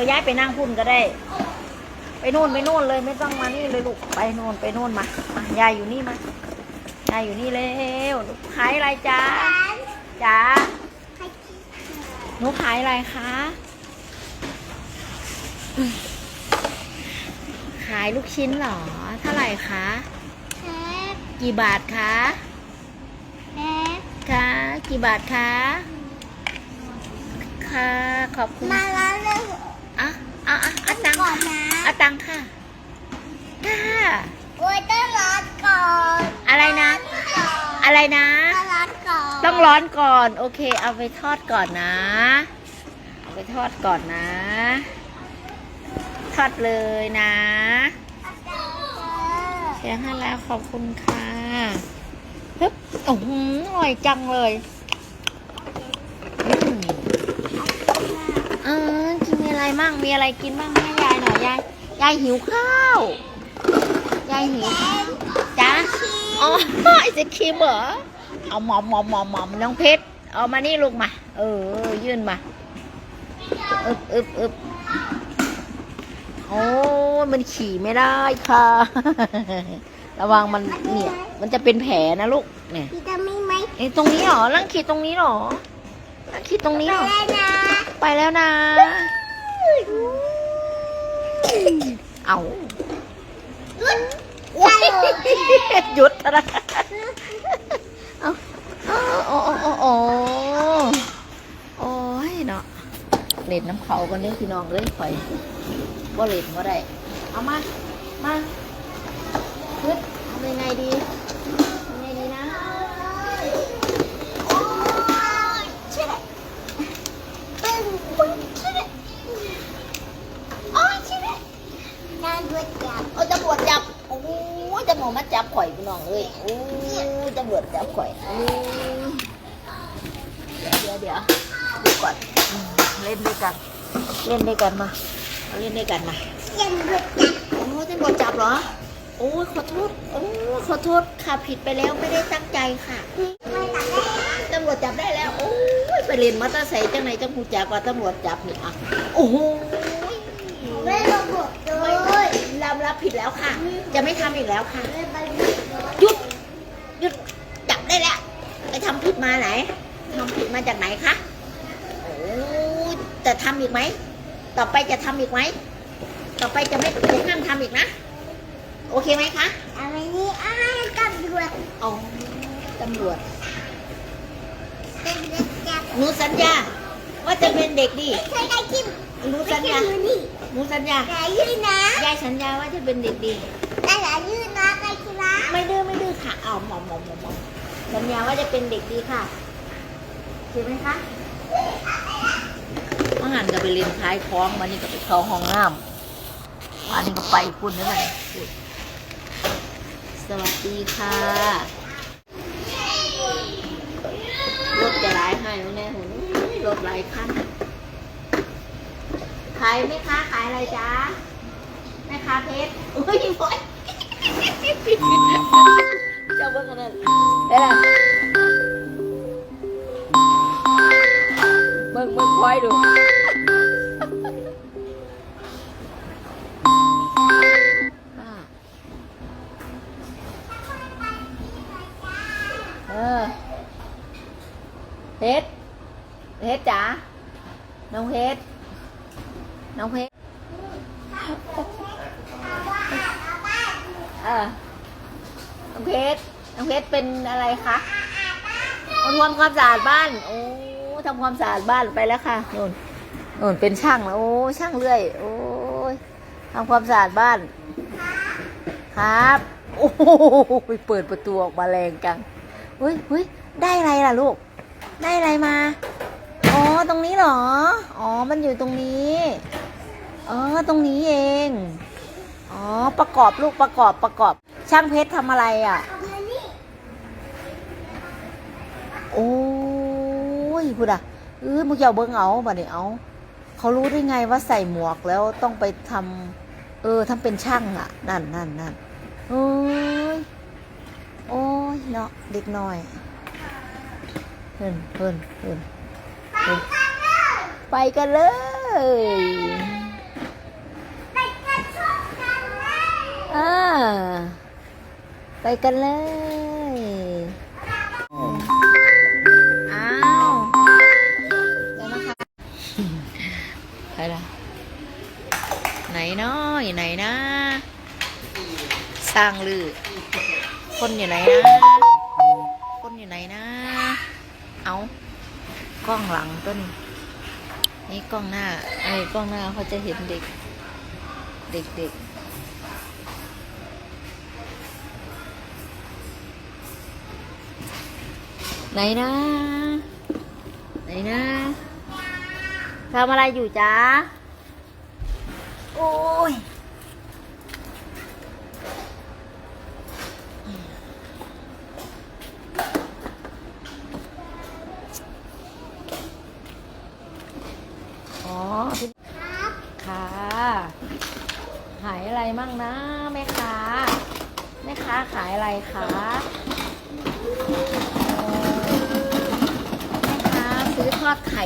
ยวย้ายไปนั่งพุ่นก็ได้ ไปนู่นไปนู่นเลยไม่ต้องมานี่เลยลูกไปนู่นไปนู่นมามายายอยู่นี่มายายอยู่นี่เร็วหนูขายอะไรจ๊ะจ๋าหนูขายอะไรคะขายลูกชิ้นเหรอเท่าไหร่คะแคบกี่บาทคะแคบคะกี่บาทคะค่ะขอบคุณมาแล้วเลย อะอะอะอะตังค์ก่อนนะอะตังค์ค่ะค่ะ โอ้ยต้องร้อนก่อนอะไรนะ อะไรนะ ต้องร้อนก่อนต้องร้อนก่อน โอเค เอาไปทอดก่อนนะ เอาไปทอดก่อนนะ ทอดเลยนะเชียร์ให้แล้วขอบคุณค่ะฮึบโอ้โหอร่อยจังเลยอืมเออกิน มีอะไรมั่ง มีอะไรกินบ้างให้ยายหน่อยยาย ยายหิวข้าว ยายหิวข้าวจ้าอ๋อไอศครีมเหรอ เอาหมอมหมอมหมอมหมอมน้องเพชร เอามานี่ลูกมา เออ ยื่นมา อึบอึบอึบโอ้ยมันขี่ไม่ได้ค่ะ ระวังมันเนี่ย มันจะเป็นแผลนะลูก เนี่ยพี่จะมีไหมเอ้ตรงนี้เหรอลังขีดตรงนี้เหรอลังขีดตรงนี้ไปเหรอแล้วนะ ไปแล้วนะ เอาหยุดนะเอาโอ้โอ้โอ้โอ้โอ้ยเนาะเล่นน้ำเขากันเด้อพี่น้องเลยข่อยว่าเล่นว่าได้ เอามา มาพึดทำยังไงดีทำยังไงดีนะ โอ้ยเชื่อปึ้งปึ้งเชื่อโอ้ยเชื่อน่าด้วยจับ เอาตำรวจจับ โอ้ยตำรว จมาจับข่อยพี่น้องเลยโอ้ยตำรวจจับข่อยโอ้ยเดี๋ยวเดี๋ยวเดี๋ยวดูก่อนอืมเล่นด้วยกัน เล่นด้วยกันมาเอาเล่นด้วยกันมายันด้วยจับโอ้ยตำรวจจับเหรอโอ้ยขอโทษโอ้ยขอโทษค่ะผิดไปแล้วไม่ได้ตั้งใจค่ะไม่ตัดได้ตำรวจจับได้แล้วโอ้ยไปเรียนมอเตอร์ไซค์จังไหนจังหูจักว่าตำรวจจับนี่อะโอ้โห ไม่ระบบเล ไม่ ยรับรับผิดแล้วค่ะ จะไม่ทำอีกแล้วค่ะไม่ไปหยุด หยุดจับได้แล้วไปทำผิดมาไหนทำผิดมาจากไหนคะโอ้ยจะทำอีกไหม ต่อไปจะทำอีกไหม ต่อไปจะไม่จะห้ามทำอีกนะ โอเคไหมคะอะไรนี่อ้ายตำรวจอ๋อตำรวจ เป็นเด็กจับหนูสัญญา ว่าจะเป็นเด็กดีใช่ได้คิมหนูไม่สัญใช่ญามือนี่หนูสัญญา แต่ยืนนะ ยายสัญญาว่าจะเป็นเด็กดีแต่หลายยืนนะไปคิระไม่ดื้อไม่ดื้อค่ะเอาหมอมหมอมหมอมหมอมสัญญาว่าจะเป็นเด็กดีค่ะเห็นไหมคะอาหารก็ไปเรียนขายของมานี่ก็ไปเข้าห้องน้ำอันนี้ก็ไปคุณนี่เลยสวัสดีค่ะรถจะหลายให้ไหมแน่หุ่นรถหลายคันขายไหมคะ ขายอะไรจ๊ะ แม่ค้าเพชรอุ้ยบอยเจ้าเบิ้งกันนั่นได้ละเบิ้งเบิ้งคอยดูเออเพชรเพชรจ๋าน้องเพชรน้องเพชรเออน้องเพชรน้องเพชรเป็นอะไรคะทำความสะอาดบ้าน โอ้ทำความสะอาดบ้านไปแล้วค่ะนู่นนู่นเป็นช่างแล้วโอ้ช่างเรื่อย โอ้ยทำความสะอาดบ้าน ครับ โอ้โหเปิดประตูออกมาแรงจังเฮ้ยเฮ้ยได้อะไรล่ะลูก ได้อะไรมา อ๋อ ตรงนี้เหรอ อ๋อ มันอยู่ตรงนี้อ๋อตรงนี้เอง อ๋อ ประกอบลูกประกอบประกอบ ช่างเพชรทำอะไรอะ โอ้ยพูดอะเออมึงอย่าเบิ้งเอาบัดนี้เอาเขารู้ได้ไงว่าใส่หมวกแล้วต้องไปทำเออทำเป็นช่างอะ นั่นนั่นนั่นโอ้ยโอ้ยเนาะเด็กน้อยเพิ่นเพิ่นเพิ่นเพิ่นไปกันเลย อ่าไปกันเลยอ้าวเดี๋ยวนะคะใครล่ะไหนเนาะอยู่ไหนนะ สร้างลือ คนอยู่ไหนนะ คนอยู่ไหนนะ เอากล้องหลังต้นนี่กล้องหน้าไอ้กล้องหน้าเขาจะเห็นเด็ก เด็กเด็ก ไหนนะ ไหนนะทำอะไรอยู่จ๊ะ โอ้ยอ๋อพี่ครับค่ะ ขายอะไรมั่งนะแม่ค้าแม่ค้าขายอะไรคะเอ่อแม่ค้า ซื้อทอดไข่